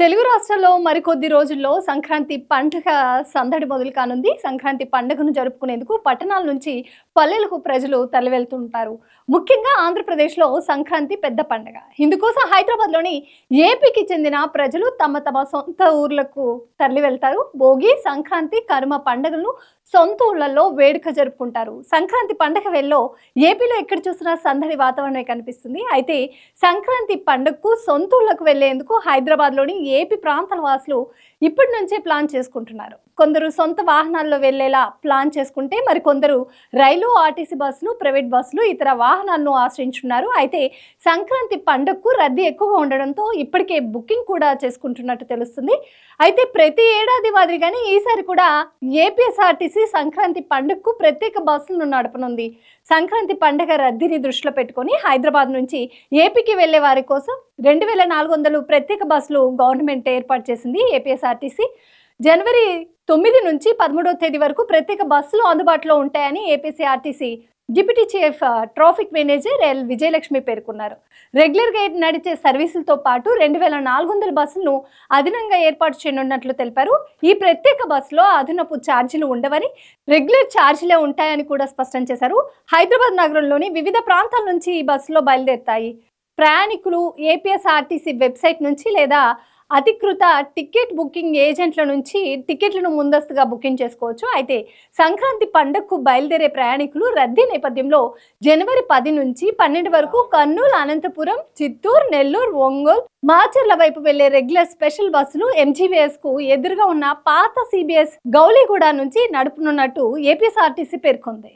తెలుగు రాష్ట్రాల్లో మరికొద్ది రోజుల్లో సంక్రాంతి పండుగ సందడి మొదలు కానుంది. సంక్రాంతి పండుగను జరుపుకునేందుకు పట్టణాల నుంచి పల్లెలకు ప్రజలు తలవెళ్తుంటారు ముఖ్యంగా ఆంధ్రప్రదేశ్లో సంక్రాంతి పెద్ద పండుగ. ఇందుకోసం హైదరాబాద్లోని ఏపీకి చెందిన ప్రజలు తమ తమ సొంత ఊర్లకు తరలి వెళ్తారు భోగి సంక్రాంతి కనుమ పండుగలను సొంత ఊళ్ళల్లో వేడుక జరుపుకుంటారు. సంక్రాంతి పండుగ వేళలో ఏపీలో ఎక్కడ చూసినా సందడి వాతావరణమే కనిపిస్తుంది. అయితే సంక్రాంతి పండుగకు సొంత ఊళ్ళకు వెళ్ళేందుకు హైదరాబాద్లోని ఏపీ ప్రాంతాల వాసులు ఇప్పటి నుంచే ప్లాన్ చేసుకుంటున్నారు. కొందరు సొంత వాహనాల్లో వెళ్ళేలా ప్లాన్ చేసుకుంటే మరి కొందరు రైలు ఆర్టీసీ బస్సులు ప్రైవేట్ బస్సులు ఇతర వాహనాలను ఆశ్రయించున్నారు. అయితే సంక్రాంతి పండుగకు రద్దీ ఎక్కువగా ఉండడంతో ఇప్పటికే బుకింగ్ కూడా చేసుకుంటున్నట్టు తెలుస్తుంది. అయితే ప్రతి ఏడాది మాదిరిగానే ఈసారి కూడా ఏపీఎస్ఆర్టీసీ సంక్రాంతి పండుగకు ప్రత్యేక బస్సులను నడపనుంది. సంక్రాంతి పండుగ రద్దీని దృష్టిలో పెట్టుకొని హైదరాబాద్ నుంచి ఏపీకి వెళ్ళే వారి కోసం రెండు వేల నాలుగు వందలు ప్రత్యేక బస్సులు గవర్నమెంట్ ఏర్పాటు చేసింది ఏపీఎస్ఆర్టీసీ. జనవరి తొమ్మిది నుంచి పదమూడవ తేదీ వరకు ప్రత్యేక బస్సులు అందుబాటులో ఉంటాయని APSRTC deputy chief traffic manager L Vijayalakshmi పేర్కొన్నారు. రెగ్యులర్గా నడిచే సర్వీసులతో పాటు రెండు వేల నాలుగు వందల బస్సులను అదనంగా ఏర్పాటు చేయనున్నట్లు తెలిపారు. ఈ ప్రత్యేక బస్సులో అదనపు ఛార్జీలు ఉండవని రెగ్యులర్ ఛార్జీలే ఉంటాయని కూడా స్పష్టం చేశారు. హైదరాబాద్ నగరంలోని వివిధ ప్రాంతాల నుంచి ఈ బస్సులో బయలుదేరుతాయి. ప్రయాణికులు ఏపీఎస్ఆర్టీసీ వెబ్సైట్ నుంచి లేదా అధికృత టికెట్ బుకింగ్ ఏజెంట్ల నుంచి టికెట్లను ముందస్తుగా బుకింగ్ చేసుకోవచ్చు. అయితే సంక్రాంతి పండుగకు బయలుదేరే ప్రయాణికులు రద్దీ నేపథ్యంలో జనవరి పది నుంచి పన్నెండు వరకు కర్నూలు అనంతపురం చిత్తూరు నెల్లూరు ఒంగోలు మాచర్ల వైపు వెళ్ళే రెగ్యులర్ స్పెషల్ బస్సులు ఎంజీవీఎస్కు ఎదురుగా ఉన్న పాత సిబిఎస్ గౌలిగూడ నుంచి నడుపునున్నట్టు ఏపీఎస్ఆర్టీసీ పేర్కొంది.